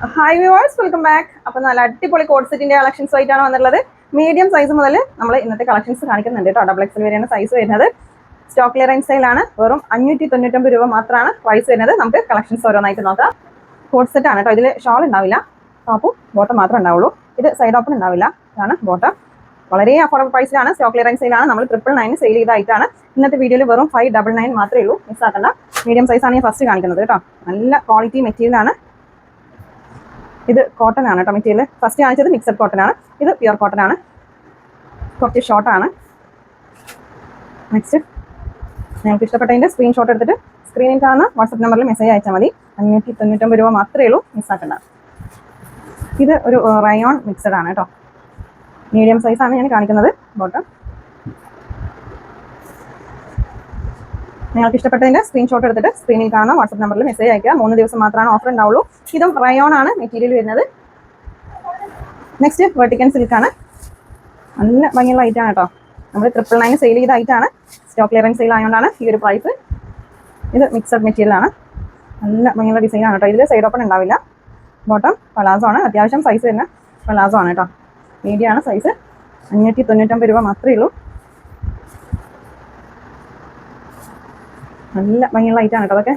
Hi viewers welcome back അപ്പോൾ നല്ല അടിപൊളി കോഡ് സെറ്റിന്റെ കളക്ഷൻസ് ആയിട്ടാണ് വന്നിട്ടുള്ളത്. മീഡിയം സൈസ് മുതൽ നമ്മൾ ഇന്നത്തെ കളക്ഷൻസ് കാണിക്കുന്നുണ്ട് കേട്ടോ. ഡബിൾ എക്സൽ വരെയാണ് സൈസ് വരുന്നത്. സ്റ്റോക്ക് ക്ലിയറൻസ് സെയിലാണ് വെറും അഞ്ഞൂറ്റി തൊണ്ണൂറ്റൊമ്പത് രൂപ മാത്രമാണ് പ്രൈസ് വരുന്നത്. നമുക്ക് കളക്ഷൻസ് ഓരോന്നായിട്ട് നോക്കാം. കോഡ് സെറ്റ് ആണ് കേട്ടോ. ഇതിൽ ഷോൾ ഉണ്ടാവില്ല. ടോപ്പും ബോട്ടം മാത്രമേ ഉണ്ടാവുള്ളൂ. ഇത് സൈഡ് ഓപ്പൺ ഉണ്ടാവില്ല. ഇതാണ് ബോട്ടം വളരെ അഫോർഡബിൾ പ്രൈസിലാണ് സ്റ്റോക്ക് ക്ലിയറൻസ് സെയിലാണ് നമ്മൾ ട്രിപ്പിൾ നയൻ സെയിൽ ചെയ്തായിട്ടാണ് ഇന്നത്തെ വീഡിയോയിൽ വെറും ഫൈവ് ഡബിൾ നയൻ മാത്രമേ ഉള്ളൂ. മിസ് ആക്കണ്ട. മീഡിയം സൈസാണ് ഞാൻ ഫസ്റ്റ് കാണിക്കുന്നത് കേട്ടോ. നല്ല ക്വാളിറ്റി മെറ്റീരിയലാണ് ഇത് കോട്ടൺ ആണ് കേട്ടോ മെറ്റീരിയൽ ഫസ്റ്റ് കാണിച്ചത് മിക്സഡ് കോട്ടൺ ആണ്. ഇത് പ്യുർ കോട്ടൺ ആണ്. കുറച്ച് ആണ്. നെക്സ്റ്റ് നിങ്ങൾക്ക് ഇഷ്ടപ്പെട്ടതിന്റെ സ്ക്രീൻഷോട്ട് എടുത്തിട്ട് സ്ക്രീനിൽ കാണുന്ന വാട്സപ്പ് നമ്പറിൽ മെസ്സേജ് അയച്ചാൽ മതി. അഞ്ഞൂറ്റി തൊണ്ണൂറ്റൊമ്പത് രൂപ മാത്രമേ ഉള്ളൂ മിസ്സാക്കണ്ട ഇത് ഒരു റയോൺ മിക്സഡ് ആണ് കേട്ടോ മീഡിയം സൈസ് ആണ് ഞാൻ കാണിക്കുന്നത്. ബോട്ടം നിങ്ങൾക്ക് ഇഷ്ടപ്പെട്ടതിന്റെ സ്ക്രീൻഷോട്ട് എടുത്തിട്ട് സ്ക്രീനിൽ കാണുന്ന വാട്സപ്പ് നമ്പറിൽ മെസ്സേജ് അയക്കുക മൂന്ന് ദിവസം മാത്രമാണ് ഓഫർ ഉണ്ടാവുള്ളൂ. ഇതും റയോൺ ആണ് മെറ്റീരിയൽ വരുന്നത്. നെക്സ്റ്റ് വെർട്ടിക്കൻ സിൽക്ക് ആണ്. നല്ല ഭംഗിയുള്ള ഐറ്റം ആണ് കേട്ടോ. നമ്മൾ ട്രിപ്പിൾ നയൻ സെയിൽ ചെയ്ത ഐറ്റാണ് സ്റ്റോക്ക് ക്ലിയറൻസ് സെയിൽ ആയതുകൊണ്ടാണ് ഈ ഒരു പ്രൈസ് ഇത് മിക്സഡ് മെറ്റീരിയൽ ആണ്. നല്ല ഭംഗിയുള്ള ഡിസൈൻ ആണ് കേട്ടോ. ഇതിൽ സൈഡ് ഓപ്പൺ ഉണ്ടാവില്ല. ബോട്ടം പലാസോ ആണ്. അത്യാവശ്യം സൈസ് തന്നെ പലാസോ ആണ് കേട്ടോ. ആണ് സൈസ് അഞ്ഞൂറ്റി തൊണ്ണൂറ്റൊമ്പത് രൂപ മാത്രമേ ഉള്ളൂ. നല്ല ഭംഗിയുള്ള ഐറ്റം ആണ് കേട്ടോ. അതൊക്കെ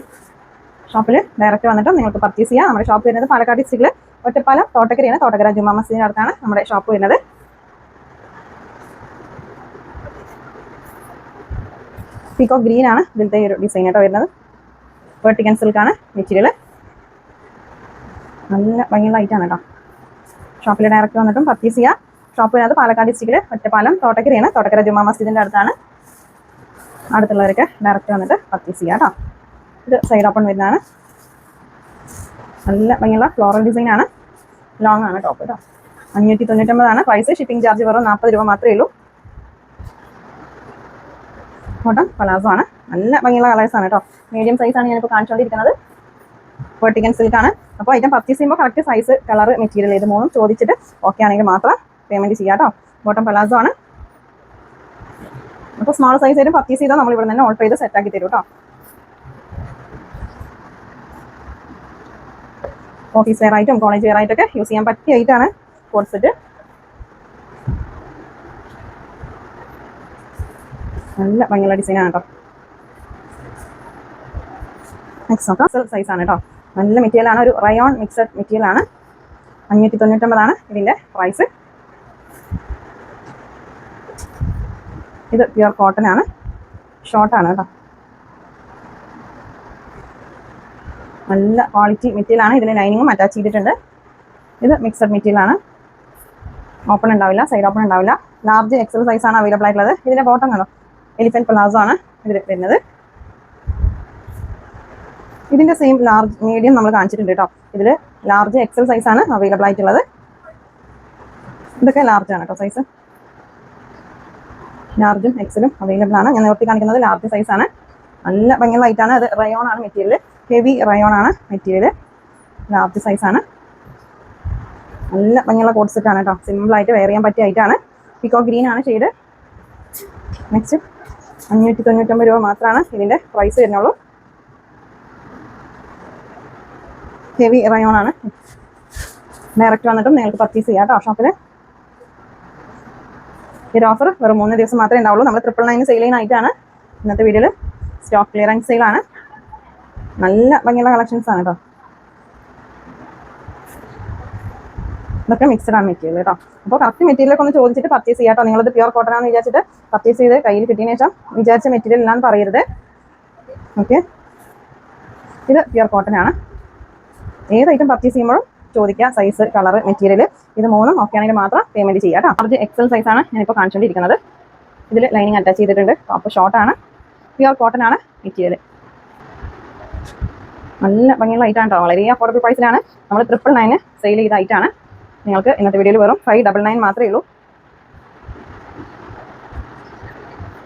ഷോപ്പിൽ ഡയറക്റ്റ് വന്നിട്ട് നിങ്ങൾക്ക് പർച്ചേസ് ചെയ്യാം. നമ്മുടെ ഷോപ്പ് വരുന്നത് പാലക്കാട് ഡിസ്ട്രിക്റ്റിൽ ഒറ്റപ്പാലം തോട്ടക്കരയാണ്. തോട്ടക്കര ജുമാ മസ്ജിദിന്റെ അടുത്താണ് നമ്മുടെ ഷോപ്പ് വരുന്നത്. പീക്കോ ഗ്രീൻ ആണ് ഇതിലത്തെ ഒരു ഡിസൈൻ കേട്ടോ വരുന്നത്. വെർട്ടിക്കൻ സിൽക്കാണ് മെറ്റീരിയൽ നല്ല ഭംഗിയുള്ള ഐറ്റം ആണ് കേട്ടോ. ഷോപ്പിൽ ഡയറക്റ്റ് വന്നിട്ടും പർച്ചേസ് ചെയ്യാം. ഷോപ്പ് വരുന്നത് പാലക്കാട് ഡിസ്ട്രിക്റ്റിൽ ഒറ്റപ്പാലം തോട്ടക്കരയാണ്. തോട്ടക്കര ജുമാ മസ്ജിദിന്റെ അടുത്താണ്. അടുത്തുള്ളവരൊക്കെ ഡയറക്റ്റ് വന്നിട്ട് പർച്ചേസ് ചെയ്യാം കേട്ടോ ഇത് സൈഡ് ഓപ്പൺ വരുന്നതാണ്. നല്ല ഭംഗിയുള്ള ഫ്ലോറൽ ഡിസൈൻ ആണ്. ലോങ് ആണ് ടോപ്പ് കേട്ടോ അഞ്ഞൂറ്റി തൊണ്ണൂറ്റൊമ്പതാണ് പ്രൈസ് ഷിപ്പിംഗ് ചാർജ് വെറും നാൽപ്പത് രൂപ മാത്രമേ ഉള്ളൂ. കോട്ടൺ പലാസോ ആണ്. നല്ല ഭംഗിയുള്ള കളേഴ്സ് ആണ് കേട്ടോ മീഡിയം സൈസ് ആണ് ഞാനിപ്പോൾ കാണിച്ചുകൊണ്ടിരിക്കുന്നത് വെർട്ടിക്കൻ സിൽക്ക് ആണ്. അപ്പോൾ ഐറ്റം പർച്ചേസ് ചെയ്യുമ്പോൾ കറക്റ്റ് സൈസ് കളർ മെറ്റീരിയൽ ഇത് മൂന്നും ചോദിച്ചിട്ട് ഓക്കെ ആണെങ്കിൽ മാത്രം പേയ്മെന്റ് ചെയ്യാം കേട്ടോ ബോട്ടം പലാസോ ആണ്. അപ്പോൾ സ്മോൾ സൈസ് ആയിട്ട് പർച്ചേസ് ചെയ്താൽ നമ്മൾ ഇവിടെ തന്നെ ഓർഡർ ചെയ്ത് സെറ്റ് ആക്കി തരും കേട്ടോ ഓഫീസ് വെയർ ആയിട്ടും കോളേജ് വെയർ ആയിട്ടൊക്കെ യൂസ് ചെയ്യാൻ പറ്റിയ ആയിട്ടാണ് കോഡ് സെറ്റ് നല്ല ഭംഗിയുള്ള ആണ് കേട്ടോ നെക്സ്റ്റ് നോക്കാം. സൈസ് ആണ് കേട്ടോ നല്ല മെറ്റീരിയൽ ആണ് ഒരു റയോൺ മിക്സഡ് മെറ്റീരിയൽ ആണ്. അഞ്ഞൂറ്റി തൊണ്ണൂറ്റൊമ്പതാണ് ഇതിന്റെ പ്രൈസ് ഇത് പ്യുർ കോട്ടൺ ആണ്. ഷോർട്ടാണ് കേട്ടോ. നല്ല ക്വാളിറ്റി മെറ്റീരിയൽ ആണ്. ഇതിൽ ലൈനിങ്ങും അറ്റാച്ച് ചെയ്തിട്ടുണ്ട്. ഇത് മിക്സഡ് മെറ്റീരിയൽ ആണ്. ഓപ്പൺ ഉണ്ടാവില്ല സൈഡ് ഓപ്പൺ ഉണ്ടാവില്ല. ലാർജ് എക്സൽ സൈസ് ആണ് അവൈലബിൾ ആയിട്ടുള്ളത്. ഇതിന്റെ ബോട്ടം കണ്ടോ? എലിഫന്റ് പ്ലാസോ ആണ് ഇതിൽ വരുന്നത്. ഇതിന്റെ സെയിം ലാർജ് മീഡിയം നമ്മൾ കാണിച്ചിട്ടുണ്ട് കേട്ടോ. ഇതിൽ ലാർജ് എക്സൽ സൈസ് ആണ് അവൈലബിൾ ആയിട്ടുള്ളത്. ഇതൊക്കെ ലാർജ് ആണ് കേട്ടോ സൈസ് ലാർജും എക്സലും അവൈലബിൾ ആണ്. ഞാൻ നിർത്തി കാണിക്കുന്നത് ലാർജ് സൈസ് ആണ്. നല്ല ഭയങ്കര ലൈറ്റ് ആണ്. അത് റയോൺ ആണ് മെറ്റീരിയൽ ഹെവി റയോൺ ആണ് മെറ്റീരിയൽ ലാർജ് സൈസ് ആണ്. നല്ല ഭംഗിയുള്ള കോഡ് സെറ്റ് ആണ് കേട്ടോ സിമ്പിൾ ആയിട്ട് വെയർ ചെയ്യാൻ പറ്റിയ ഐറ്റാണ് പിക്കോ ഗ്രീൻ ആണ് ഷെയ്ഡ് നെക്സ്റ്റ് അഞ്ഞൂറ്റി തൊണ്ണൂറ്റൊമ്പത് രൂപ മാത്രമാണ് ഇതിന്റെ പ്രൈസ് വരുന്നുള്ളൂ. ഹെവി റയോൺ ആണ്. ഡയറക്റ്റ് വന്നിട്ടും നിങ്ങൾക്ക് പർച്ചേസ് ചെയ്യാം കേട്ടോ ഷോപ്പിൽ ഈ ഒരു ഓഫർ വെറും മൂന്ന് ദിവസം മാത്രമേ ഉണ്ടാവുള്ളൂ. നമ്മൾ ട്രിപ്പിൾ നയൻ സെയിൽ ചെയ്യുന്നതായിട്ടാണ് ഇന്നത്തെ വീഡിയോയിൽ സ്റ്റോക്ക് ക്ലിയറൻസ് സെയിലാണ് നല്ല ഭംഗിയുള്ള കളക്ഷൻസ് ആണ് കേട്ടോ ഇതൊക്കെ മിക്സഡ് ആണ് മെറ്റീരിയൽ കേട്ടോ അപ്പോൾ കറക്റ്റ് മെറ്റീരിയൽ ഒക്കെ ഒന്ന് ചോദിച്ചിട്ട് പർച്ചേസ് ചെയ്യാം കേട്ടോ നിങ്ങളത് പ്യുവർ കോട്ടൺ ആണെന്ന് വിചാരിച്ചിട്ട് പർച്ചേസ് ചെയ്ത് കയ്യിൽ കിട്ടിയതിന് ശേഷം വിചാരിച്ച മെറ്റീരിയൽ ഇല്ലാന്ന് പറയരുത്. ഓക്കെ ഇത് പ്യുവർ കോട്ടൺ ആണ്. ഏത് ഐറ്റം പർച്ചേസ് ചെയ്യുമ്പോഴും ചോദിക്കുക സൈസ് കളർ മെറ്റീരിയൽ ഇത് മൂന്നും ഓക്കെ ആണെങ്കിൽ മാത്രം പേയ്മെന്റ് ചെയ്യാം കേട്ടോ. അത് എക്സൽ സൈസ് ആണ് ഞാനിപ്പോൾ കാണിച്ചുകൊണ്ടിരിക്കുന്നത് ഇതിൽ ലൈനിങ് അറ്റാച്ച് ചെയ്തിട്ടുണ്ട്. ടോപ്പ് ഷോർട്ടാണ് പ്യുർ കോട്ടൺ ആണ് മെറ്റീരിയൽ നല്ല ഭംഗിയുള്ള ഐറ്റാണ് കേട്ടോ വളരെ അഫോർഡബിൾ പ്രൈസിലാണ് നമ്മൾ ട്രിപ്പിൾ നയന് സെയിൽ ചെയ്ത ഐറ്റാണ് നിങ്ങൾക്ക് ഇന്നത്തെ വീഡിയോയിൽ വെറും ഫൈവ് ഡബിൾ നയൻ മാത്രമേ ഉള്ളൂ.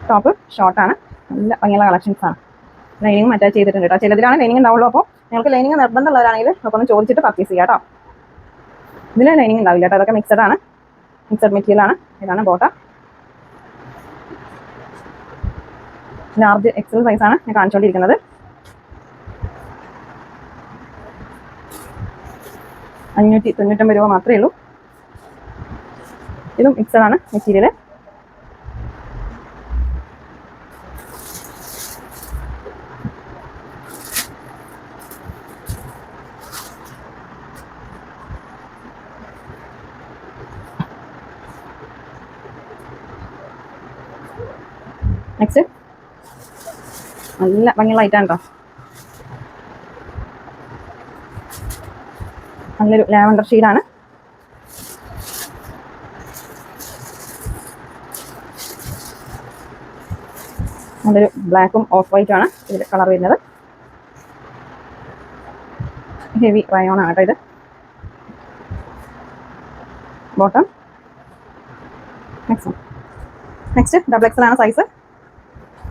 ടോപ്പ് ഷോർട്ടാണ് നല്ല ഭംഗിയുള്ള കളക്ഷൻസ് ആണ്. ലൈനിങ്ങും അറ്റാച്ച് ചെയ്തിട്ടുണ്ട് കേട്ടോ. ചിലതിലാണ് ലൈനിങ് ഉണ്ടാവുള്ളൂ. അപ്പോൾ നിങ്ങൾക്ക് ലൈനിങ് നിർബന്ധമുള്ളവരാണെങ്കിൽ അപ്പോൾ ഒന്ന് ചോദിച്ചിട്ട് പർച്ചേസ് ചെയ്യാം കേട്ടോ. ഇതിൽ ലൈനിങ് ഉണ്ടാവില്ല കേട്ടോ. അതൊക്കെ മിക്സഡ് ആണ്. മിക്സഡ് മെറ്റീരിയൽ ആണ്. ഇതാണ് ബോട്ട ലാർജ് എക്സൽ സൈസ് ആണ് ഞാൻ കാണിച്ചുകൊണ്ടിരിക്കുന്നത് അഞ്ഞൂറ്റി തൊണ്ണൂറ്റൊമ്പത് രൂപ മാത്രമേ ഉള്ളൂ. ഇതും മിക്സഡ് ആണ് മെറ്റീരിയൽ നെക്സ്റ്റ് നല്ല ഭംഗിയുള്ള ഐറ്റാണ് കേട്ടോ നല്ലൊരു ലാവൻഡർ ഷെയ്ഡാണ് നല്ലൊരു ബ്ലാക്കും ഓഫ് വൈറ്റും ആണ് ഇതിൽ കളർ വരുന്നത്. ഹെവി റയോൺ ആണ് കേട്ടോ ഇത്. Bottom next next double XL ആണ് സൈസ്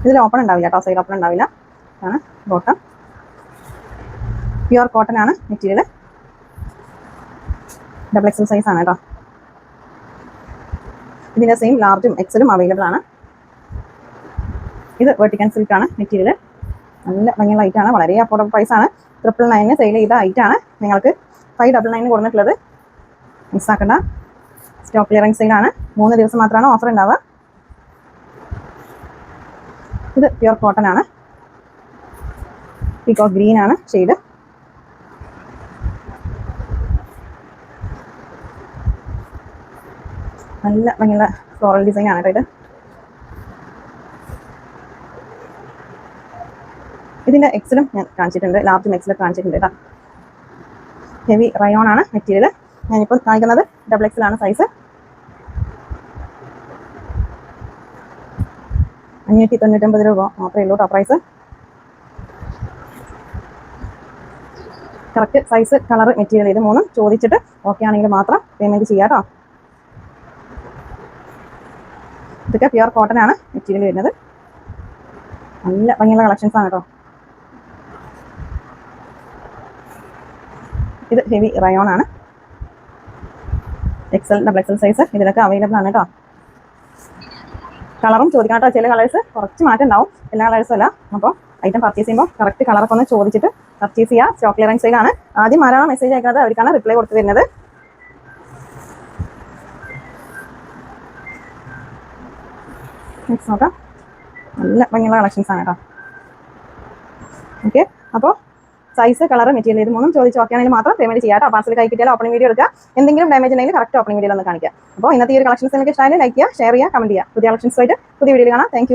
ഇതിൽ ഓപ്പൺ ഉണ്ടാവില്ല കേട്ടോ സൈഡ് ഓപ്പൺ ഉണ്ടാവില്ല. ആണ് ബോട്ടം പ്യുവർ കോട്ടൺ ആണ് മെറ്റീരിയൽ ഡബിൾ എക്സൽ സൈസ് ആണ് കേട്ടോ ഇതിന്റെ സെയിം ലാർജും എക്സലും അവൈലബിൾ ആണ്. ഇത് വെർട്ടിക്കൻ സിൽക്ക് ആണ് മെറ്റീരിയൽ നല്ല ഭംഗിയുള്ള ആണ്. വളരെ അഫോർഡബിൾ പ്രൈസ് ആണ്. ട്രിപ്പിൾ നയന് സെയിൽ ചെയ്ത ആണ് നിങ്ങൾക്ക്. ഫൈവ് ഡബിൾ നയൻ കൊടുത്തിട്ടുള്ളത്. മിസ്സാക്കണ്ട സ്റ്റോക്ക് ക്ലിയറിംഗ് സെയിലാണ് മൂന്ന് ദിവസം മാത്രമാണ് ഓഫർ ഉണ്ടാവുക. ഇത് പ്യുർ കോട്ടൺ ആണ്. പീക്കോ ഗ്രീൻ ആണ് ഷെയ്ഡ് നല്ല ഭംഗിയുള്ള ഫ്ലോറൽ ഡിസൈൻ ആണ് കേട്ടോ ഇത്. ഇതിന്റെ എക്സലും ഞാൻ കാണിച്ചിട്ടുണ്ട്. ലാർജും എക്സലും കാണിച്ചിട്ടുണ്ട് കേട്ടോ. ഹെവി റയോൺ ആണ് മെറ്റീരിയൽ ഞാനിപ്പോൾ കാണിക്കുന്നത് ഡബിൾ എക്സൽ ആണ് സൈസ് അഞ്ഞൂറ്റി തൊണ്ണൂറ്റൊമ്പത് രൂപ മാത്രമേ ഉള്ളൂ കേട്ടോ price correct size colour material ഇത് മൂന്നും ചോദിച്ചിട്ട് ഓക്കെ ആണെങ്കിൽ മാത്രം പേയ്മെന്റ് ചെയ്യാം കേട്ടോ ഇതൊക്കെ പ്യുവർ കോട്ടൺ ആണ് മെറ്റീരിയൽ വരുന്നത്. നല്ല ഭംഗിയുള്ള കളക്ഷൻസ് ആണ് കേട്ടോ ഇത് ഹെവി റയോൺ ആണ്. എക്സൽ ഡബിൾ എക്സൽ സൈസ് ഇതിലൊക്കെ അവൈലബിൾ ആണ് കേട്ടോ കളറും ചോദിക്കാം കേട്ടോ. ചില കളേഴ്സ് കുറച്ച് മാറ്റം ഉണ്ടാവും. എല്ലാ കളേഴ്സും അല്ല. അപ്പോൾ ഐറ്റം പർച്ചേസ് ചെയ്യുമ്പോൾ കറക്റ്റ് കളറൊക്കെ ഒന്ന് ചോദിച്ചിട്ട് പർച്ചേസ് ചെയ്യുക സ്റ്റോക്ക് ക്ലിയറൻസ് സെയിലാണ് ആദ്യം ആരാണോ മെസ്സേജ് അയക്കുന്നത് അവർക്കാണ് റിപ്ലൈ കൊടുത്തു തരുന്നത് നെക്സ്റ്റ് നോക്കാം. നല്ല ഭംഗിയുള്ള കളക്ഷൻസ് ആണ് കേട്ടോ. ഓക്കെ അപ്പോൾ സൈസ് കളർ മെറ്റീരിയൽ ഇത് മൂന്നും ചോദിച്ച് ഓക്കെ മാത്രം പേയ്മെന്റ് ചെയ്യാം കേട്ടോ. പാർസൽ കൈ കിട്ടിയാൽ ഓപ്പണിംഗ് വീഡിയോ എടുക്കുക. എന്തെങ്കിലും ഡാമേജ് ഉണ്ടെങ്കിൽ കറക്റ്റ് ഓപ്പണിംഗ് വീഡിയോ ഒന്ന് കാണിക്കുക. അപ്പോൾ ഇന്നത്തെ ഈ ഒരു കളക്ഷൻസ് നിങ്ങൾക്ക് ഇഷ്ടമായി ലൈക്ക് ചെയ്യുക ഷെയർ ചെയ്യുക കമന്റ് ചെയ്യുക. പുതിയ കളക്ഷൻസ് ആയിട്ട് പുതിയ വീഡിയോ കാണാം. താങ്ക്